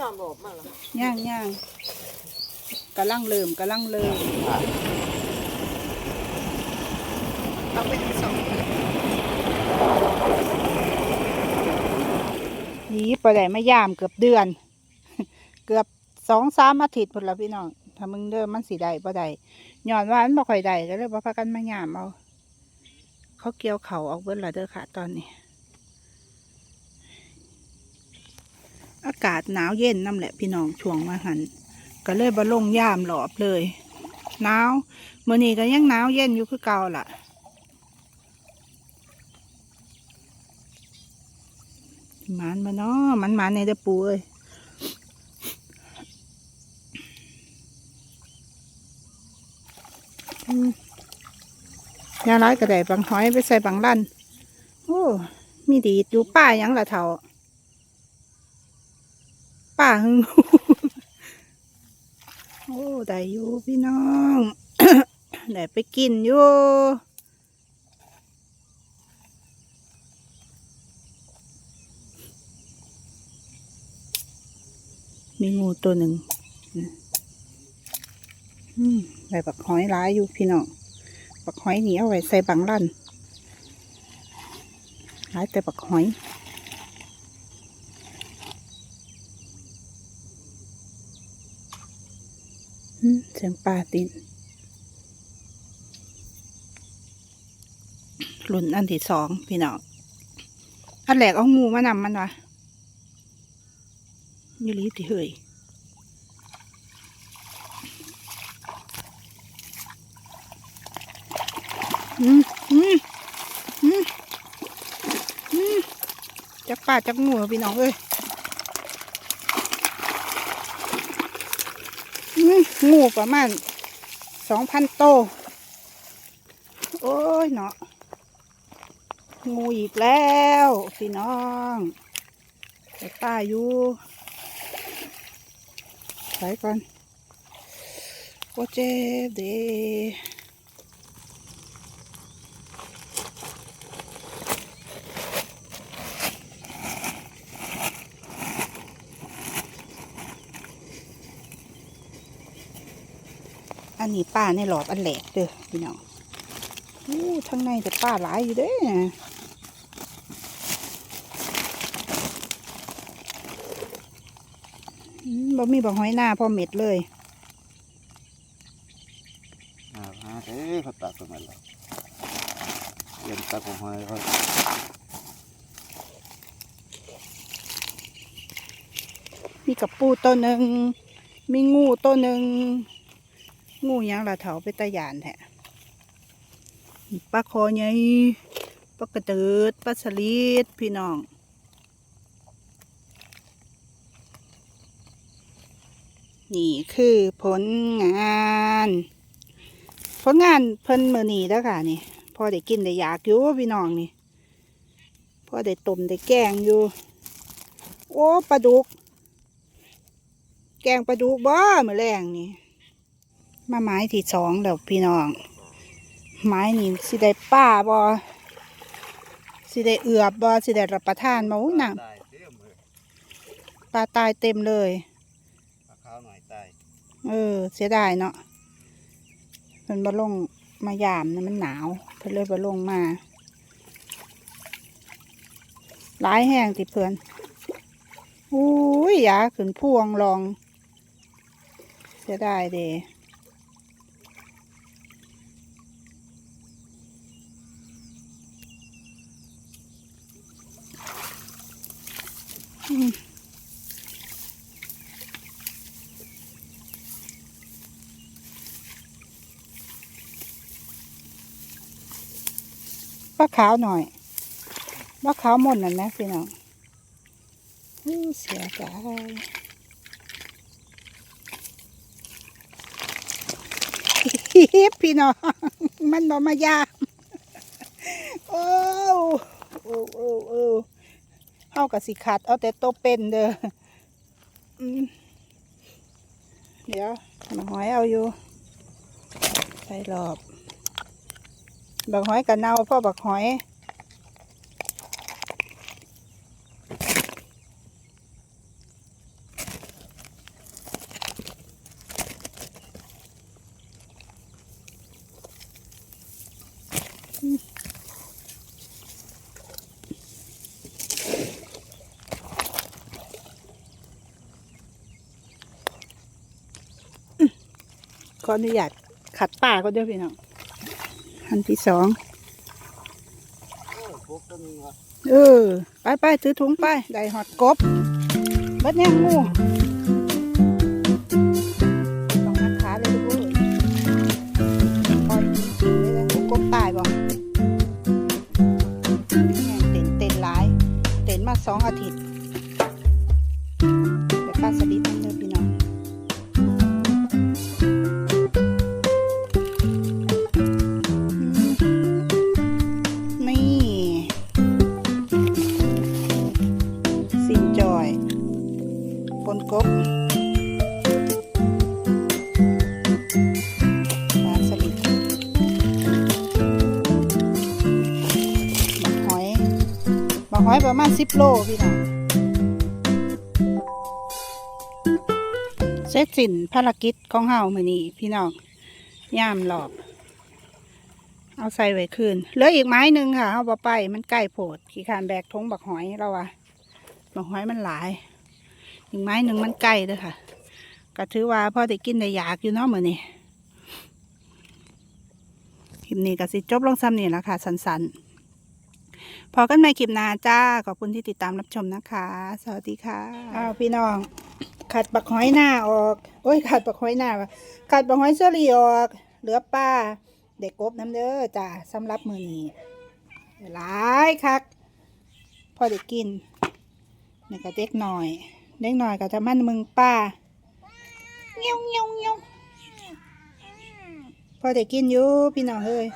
ยอมหลบมาหรอย่างย่างกำลังเริ่มกำลังเริ่มเอาไปทั้งสองนี่ปลาไหลมายามเกือบเดือน เกือบสองสามอาทิตย์พุ่นละพี่น้องถ้ามึงเดิมมันสีได้ปลาไหลย้อนว่ามันบ่ค่อยได้ก็เลยบ่พากันมายามเอาเขาเกี่ยวเขาออกเบิ้ลละเด้อค่ะตอนนี้ อากาศหนาวเย็นน้ำแหละพี่น้องช่วงมาหันก็เลยบ่ลงยามหลอบเลยหนาวเมื่อนี้ก็ยังหนาวเย็นอยู่คือเก่าล่ะมันมาเนาะมันมันในเด้อปูเอ้ยยาร้ายกระไดบางหอยไปใส่บางลั่นโอ้มีดีดอยู่ป้ายังละเท่า ป่าหึงโอ้ได้อยู่พี่น้องได้ไปกินอยู่มีงูตัวหนึ่งนะอืมได้ปักหอยร้ายอยู่พี่น้องปักหอยหนียวไว้ใส่บังลั่นร้ายแต่ปักหอย อืม เสียงปลาตินหลุนอันที่สองพี่น้อง อันแรกเอางูมานำมันวะอยูรีที่เฮยอืมอืมอืมอืมจักปลาจักงูพี่น้องเอ้ย อืม งูประมาณสองพันโตวโอ้ยเนาะ งูอีกแล้วพี่น้องแต่ป้าอยู่ไปก่อน โอเจเด นนี้ป้าในหลอบอันแหลกเด้อพี่น้องอู้ทั้งในแต่ป้าหลายอยู่เด้ออืมบ่มีบ่หอยหน้าพอเม็ดเลยอ่าฮะเอ๊ะเขาตัดตรงนั้นแล้วเรียนตัดของหอยเขามีกับปูตัวหนึ่งมีงูตัวหนึ่ง งูยังละเถาไปตะยานแท้ปลาคอใหญ่ปลากระเดิดปลาสลิดพี่น้องนี่คือผลงาน ผลงานเพิ่นมือนีแล้วค่ะนี่พอได้กินได้อยากอยู่พี่น้องนี่พอได้ต้มได้แกงอยู่ โอ้ปลาดุก แกงปลาดุกบ่มื้อแรงนี่ มาไม้ที่สองแล้วพี่น้อง ไม้นี่สิได้ป้าบ่สิได้เอือบบ่สิได้รับประทานบ่อุ๊ยน้ตายเต็มเลยำปลาตายเต็มเลยปลาขาวหน่อยตายเออ เสียดายเนาะมันบ่ลงมายามนะมันหนาวเพิ่นเลยบ่ลงมาหลายแห้งติเพื่อนอุ้ยอยาขึ้นพวงลอง เสียดายเด้ ปลาขาวหน่อยปลาขาวหมดนั่นนะพี่น้องอู้เสียใจฮิปพี่น้องมันบอมายา กับสิขัด เอาแต่โตเป็นเด้อเดี๋ยวบักหอยเอาอยู่ใส่หลอบบักหอยกับเน่าพ่อบักหอยอืม ก็อนุญาตขัดป่าก็เด้อพี่น้องอันที่สองเออ ไปไปถือถุงไป ได้หอดกบบัดเนี่ยงู้ กบปลาสลิดบักหอยบักหอยประมาณสิบโลพี่น้องเสร็จสิ้นภารกิจของเฮามื้อนี้พี่น้องย่ามหลอบ เอาใส่ไว้คืนเหลืออีกไม้หนึ่งค่ะเฮาบ่ไปมันใกล้โพดขี้คานแบกทงบักหอยเราอะดอกไม้มันหลาย อีกไม้หนึ่งมันใกล้เด้อค่ะก็ถือว่าพ่อได้กินได้อยากอยู่เนาะมือนี้คลิปนี้ก็สิจบลงซ้ำนี่แล้วค่ะ สันๆ พอกันใหม่คลิปหน้าจ้า ขอบคุณที่ติดตามรับชมนะคะ สวัสดีค่ะอ้าวพี่น้อง ขัดบักหอยหน้าออก โอ้ย ขัดบักหอยหน้าวะขัดบักหอยเสรีออก เหลือป้า เด็กกบน้ำเด้อจ้าสำหรับมือนี้หลายคัก พอได้กินนี่ก็เด็กหน่อย เด็กหน่อยก็จะมันมึงป้าเงี้ยวเงี้ยวเงี้ยวพอได้กินอยู่พี่น้องเอ้ย